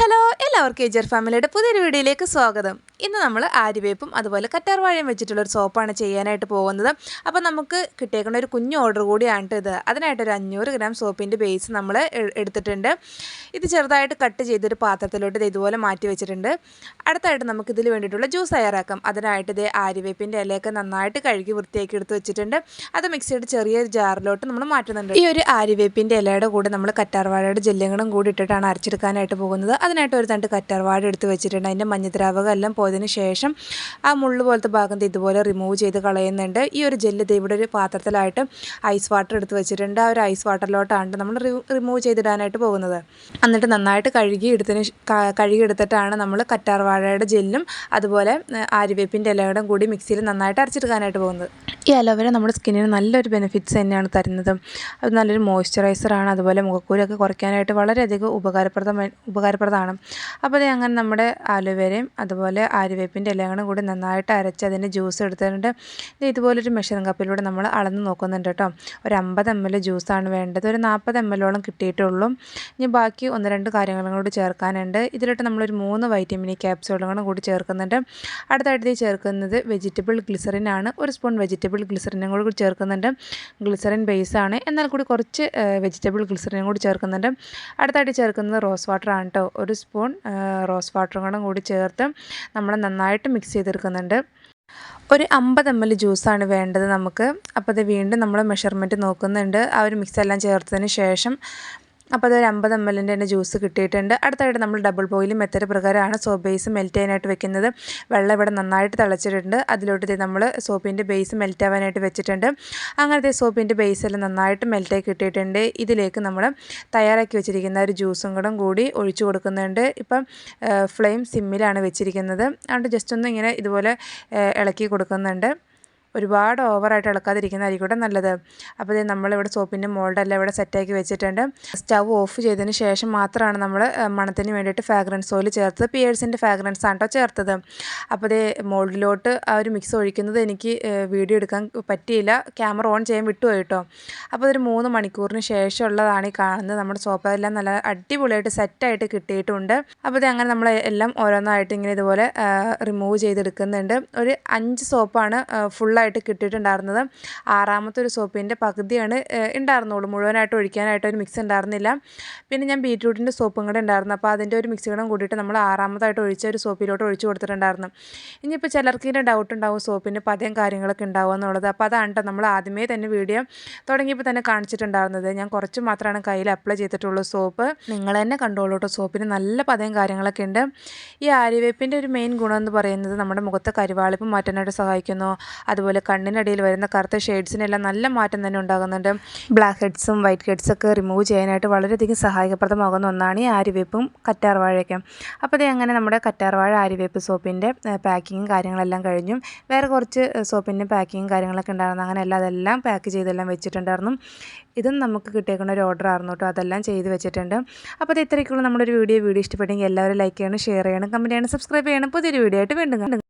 Hello. എല്ലാവർക്കും ഏജർ ഫാമിലിയുടെ പുതിയൊരു വീഡിയോയിലേക്ക് സ്വാഗതം. ഇന്ന് നമ്മൾ ആര്യവേപ്പും അതുപോലെ കറ്റാർവാഴയും വെച്ചിട്ടുള്ള ഒരു സോപ്പാണ് ചെയ്യാനായിട്ട് പോകുന്നത്. അപ്പോൾ നമുക്ക് കിട്ടിയേക്കുന്ന ഒരു കുഞ്ഞു ഓർഡർ കൂടിയാണ് ഇത് അതിനായിട്ട് ഒരു അഞ്ഞൂറ് ഗ്രാം സോപ്പിന്റെ ബേസ് നമ്മൾ എടുത്തിട്ടുണ്ട്. ഇത് ചെറുതായിട്ട് കട്ട് ചെയ്തൊരു പാത്രത്തിലോട്ട് ഇത് ഇതുപോലെ മാറ്റി വെച്ചിട്ടുണ്ട്. അടുത്തായിട്ട് നമുക്ക് ഇതിൽ വേണ്ടിയിട്ടുള്ള ജ്യൂസ് തയ്യാറാക്കാം. അതിനായിട്ട് ഇത് ആര്യവേപ്പിന്റെ ഇലയൊക്കെ നന്നായിട്ട് കഴുകി വൃത്തിയാക്കി എടുത്ത് വെച്ചിട്ടുണ്ട്. അത് മിക്സിയുടെ ചെറിയൊരു ജാറിലോട്ട് നമ്മൾ മാറ്റുന്നുണ്ട്. ഈ ഒരു ആര്യവേപ്പിന്റെ ഇലയുടെ കൂടെ നമ്മൾ കറ്റാർവാഴയുടെ ജെല്ലുകളും കൂടി ഇട്ടിട്ടാണ് അരച്ചെടുക്കാനായിട്ട് പോകുന്നത്. അതിനായിട്ട് ഒരു തണ്ട് കറ്റാർവാഴ എടുത്ത് വെച്ചിട്ടുണ്ട്. അതിന്റെ മഞ്ഞദ്രാവകം എല്ലാം പോയതിന് ശേഷം ആ മുള്ളു പോലത്തെ ഭാഗം ഇതുപോലെ റിമൂവ് ചെയ്ത് കളയുന്നുണ്ട്. ഈ ഒരു ജെല്ല് ഇവിടെ ഒരു പാത്രത്തിലായിട്ട് ഐസ് വാട്ടർ എടുത്ത് വെച്ചിട്ടുണ്ട്. ആ ഒരു ഐസ് വാട്ടറിലോട്ടാണ് നമ്മൾ റിമൂവ് ചെയ്തിടാനായിട്ട് പോകുന്നത്. എന്നിട്ട് നന്നായിട്ട് കഴുകി എടുത്തതിന് കഴുകി എടുത്തിട്ടാണ് നമ്മൾ കറ്റാർവാഴയുടെ ജെല്ലും അതുപോലെ ആര്യവേപ്പിന്റെ ഇലകളും കൂടി മിക്സിയിൽ നന്നായിട്ട് അരച്ചെടുക്കാനായിട്ട് പോകുന്നത്. ഈ അലോവേര നമ്മുടെ സ്കിന്നിന് നല്ലൊരു ബെനിഫിറ്റ്സ് തന്നെയാണ് തരുന്നത്. അത് നല്ലൊരു മോയ്സ്ചറൈസറാണ് അതുപോലെ മുഖക്കൂരൊക്കെ കുറയ്ക്കാനായിട്ട് വളരെയധികം ഉപകാരപ്രദമായി ഉപകാരപ്രദമാണ്. അപ്പോൾ അങ്ങനെ നമ്മുടെ അലോവേരയും അതുപോലെ ആര്യവേപ്പിന്റെ ഇലകളും കൂടി നന്നായിട്ട് അരച്ച് അതിന്റെ ജ്യൂസ് എടുത്തിട്ടുണ്ട്. ഇത് ഇതുപോലൊരു മെഷറിംഗ് കപ്പിലൂടെ നമ്മൾ അളന്ന് നോക്കുന്നുണ്ട് കേട്ടോ. ഒരു അമ്പത് എം എൽ ജ്യൂസാണ് വേണ്ടത്. ഒരു നാൽപ്പത് എം എല്ലോളം കിട്ടിയിട്ടുള്ളൂ. ഇനി ബാക്കി ഒന്ന് രണ്ട് കാര്യങ്ങളും കൂടി ചേർക്കാനുണ്ട്. ഇതിലിട്ട് നമ്മളൊരു മൂന്ന് വൈറ്റമിൻ ക്യാപ്സ്യൂളുകളും കൂടി ചേർക്കുന്നുണ്ട്. അടുത്തായിട്ട് ചേർക്കുന്നത് വെജിറ്റബിൾ ഗ്ലിസറിൻ ആണ്. ഒരു സ്പൂൺ വെജിറ്റബിൾ ഗ്ലിസറിനും കൂടി ചേർക്കുന്നുണ്ട്. ഗ്ലിസറിൻ ബേസാണ് എന്നാൽ കൂടി കുറച്ച് വെജിറ്റബിൾ ഗ്ലിസറിനും കൂടി ചേർക്കുന്നുണ്ട്. അടുത്തായിട്ട് ചേർക്കുന്നത് റോസ് വാട്ടർ ആണ് കേട്ടോ. ഒരു സ്പൂൺ റോസ് വാട്ടറും കൂടി ചേർത്ത് നമ്മൾ നന്നായിട്ട് മിക്സ് ചെയ്തെടുക്കുന്നുണ്ട്. ഒരു അമ്പത് എം എൽ ജ്യൂസാണ് വേണ്ടത് നമുക്ക്. അപ്പോൾ അത് വീണ്ടും നമ്മൾ മെഷർമെന്റ് നോക്കുന്നുണ്ട്. ആ ഒരു മിക്സ് എല്ലാം ചേർത്തതിന് ശേഷം അപ്പോൾ അതൊരു അമ്പത് എം എല്ലിന്റെ തന്നെ ജ്യൂസ് കിട്ടിയിട്ടുണ്ട്. അടുത്തായിട്ട് നമ്മൾ ഡബിൾ ബോയിലും മെത്തേഡ് പ്രകാരമാണ് സോപ്പ് ബേസ് മെൽറ്റ് ചെയ്യാനായിട്ട് വെക്കുന്നത്. വെള്ളം ഇവിടെ നന്നായിട്ട് തിളച്ചിട്ടുണ്ട്. അതിലോട്ട് നമ്മൾ സോപ്പിന്റെ ബേസ് മെൽറ്റ് ആവാനായിട്ട് വെച്ചിട്ടുണ്ട്. അങ്ങനത്തെ സോപ്പിന്റെ ബേസ് എല്ലാം നന്നായിട്ട് മെൽറ്റായി കിട്ടിയിട്ടുണ്ട്. ഇതിലേക്ക് നമ്മൾ തയ്യാറാക്കി വെച്ചിരിക്കുന്ന ഒരു ജ്യൂസും കൂടെ കൂടി ഒഴിച്ചു കൊടുക്കുന്നുണ്ട്. ഇപ്പം ഫ്ലെയിം സിമ്മിലാണ് വെച്ചിരിക്കുന്നത്. അതുകൊണ്ട് ജസ്റ്റ് ഒന്ന് ഇങ്ങനെ ഇതുപോലെ ഇളക്കി കൊടുക്കുന്നുണ്ട്. ഒരുപാട് ഓവറായിട്ട് ഇളക്കാതിരിക്കുന്നതായിരിക്കും നല്ലത്. അപ്പോൾ ഇത് നമ്മളിവിടെ സോപ്പിന്റെ മോൾഡെല്ലാം ഇവിടെ സെറ്റാക്കി വെച്ചിട്ടുണ്ട്. സ്റ്റവ് ഓഫ് ചെയ്തതിന് ശേഷം മാത്രമാണ് നമ്മൾ മണത്തിന് വേണ്ടിയിട്ട് ഫ്രാഗ്രൻസ് ഓയിൽ ചേർത്തത്. പിയേഴ്സിന്റെ ഫ്രാഗ്രൻസ് ആണ് കേട്ടോ ചേർത്തത്. അപ്പോൾ ഇത് മോൾഡിലോട്ട് ആ ഒരു മിക്സ് ഒഴിക്കുന്നത് എനിക്ക് വീഡിയോ എടുക്കാൻ പറ്റിയില്ല. ക്യാമറ ഓൺ ചെയ്യാൻ വിട്ടുപോയി കേട്ടോ. അപ്പോൾ ഇതൊരു മൂന്ന് മണിക്കൂറിന് ശേഷമുള്ളതാണ് ഈ കാണുന്നത്. നമ്മുടെ സോപ്പെല്ലാം നല്ല അടിപൊളിയായിട്ട് സെറ്റായിട്ട് കിട്ടിയിട്ടുണ്ട്. അപ്പോൾ ഇത് അങ്ങനെ നമ്മൾ എല്ലാം ഓരോന്നായിട്ട് ഇങ്ങനെ ഇതുപോലെ റിമൂവ് ചെയ്തെടുക്കുന്നുണ്ട്. ഒരു അഞ്ച് സോപ്പാണ് ഫുള്ളായിട്ട് ഫുള്ളായിട്ട് കിട്ടിയിട്ടുണ്ടായിരുന്നത്. ആറാമത്തെ ഒരു സോപ്പിന്റെ പകുതിയാണ് ഉണ്ടായിരുന്നുള്ളൂ. മുഴുവനായിട്ട് ഒഴിക്കാനായിട്ട് ഒരു മിക്സ് ഉണ്ടായിരുന്നില്ല. പിന്നെ ഞാൻ ബീറ്റ്റൂട്ടിന്റെ സോപ്പും കൂടെ ഉണ്ടായിരുന്നു. അപ്പോൾ അതിന്റെ ഒരു മിക്സ് കൂടെ കൂട്ടിയിട്ട് നമ്മൾ ആറാമതായിട്ട് ഒഴിച്ച ഒരു സോപ്പിലോട്ട് ഒഴിച്ചു കൊടുത്തിട്ടുണ്ടായിരുന്നു. ഇനിയിപ്പോൾ ചിലർക്ക് ഇതിന്റെ ഡൗട്ട് ഉണ്ടാവും സോപ്പിന്റെ പതയും കാര്യങ്ങളൊക്കെ ഉണ്ടാവുക എന്നുള്ളത്. അപ്പോൾ അതാണ് കേട്ടോ നമ്മൾ ആദ്യമേ തന്നെ വീഡിയോ തുടങ്ങിയപ്പോൾ തന്നെ കാണിച്ചിട്ടുണ്ടായിരുന്നത്. ഞാൻ കുറച്ച് മാത്രമാണ് കയ്യിൽ അപ്ലൈ ചെയ്തിട്ടുള്ള സോപ്പ്. നിങ്ങൾ തന്നെ കണ്ടോളൂട്ടോ സോപ്പിന് നല്ല പതയും കാര്യങ്ങളൊക്കെ ഉണ്ട്. ഈ ആര്യവേപ്പിന്റെ ഒരു മെയിൻ ഗുണം എന്ന് പറയുന്നത് നമ്മുടെ മുഖത്തെ കരിവാളിപ്പ് മാറ്റാനായിട്ട് സഹായിക്കുന്നു. അതുപോലെ അതുപോലെ കണ്ണിനടിയിൽ വരുന്ന കറുത്ത ഷെയ്ഡ്സിനെല്ലാം നല്ല മാറ്റം തന്നെ ഉണ്ടാകുന്നുണ്ട്. ബ്ലാക്ക് ഹെഡ്സും വൈറ്റ് ഹെഡ്സൊക്കെ റിമൂവ് ചെയ്യാനായിട്ട് വളരെയധികം സഹായപ്രദമാകുന്ന ഒന്നാണ് ഈ ആര്യവേപ്പും കറ്റാർവാഴയൊക്കെ. അപ്പോൾ അതേ അങ്ങനെ നമ്മുടെ കറ്റാർവാഴ ആര്യവേപ്പ് സോപ്പിന്റെ പാക്കിങ്ങും കാര്യങ്ങളെല്ലാം കഴിഞ്ഞു. വേറെ കുറച്ച് സോപ്പിന്റെ പാക്കിങ്ങും കാര്യങ്ങളൊക്കെ ഉണ്ടായിരുന്നു. അങ്ങനെ എല്ലാം അതെല്ലാം പാക്ക് ചെയ്തെല്ലാം വെച്ചിട്ടുണ്ടായിരുന്നു. ഇതും നമുക്ക് കിട്ടിയേക്കുന്ന ഒരു ഓർഡർ ആയിരുന്നു കേട്ടോ. അതെല്ലാം ചെയ്ത് വെച്ചിട്ടുണ്ട്. അപ്പോൾ അത് ഇത്രയ്ക്കുള്ള നമ്മുടെ ഒരു വീഡിയോ വീഡിയോ ഇഷ്ടപ്പെട്ടെങ്കിൽ എല്ലാവരും ലൈക്ക് ചെയ്യണം ഷെയർ ചെയ്യണം കമന്റ് ചെയ്യണം സബ്സ്ക്രൈബ് ചെയ്യണം. പുതിയൊരു വീഡിയോ ആയിട്ട് വീണ്ടും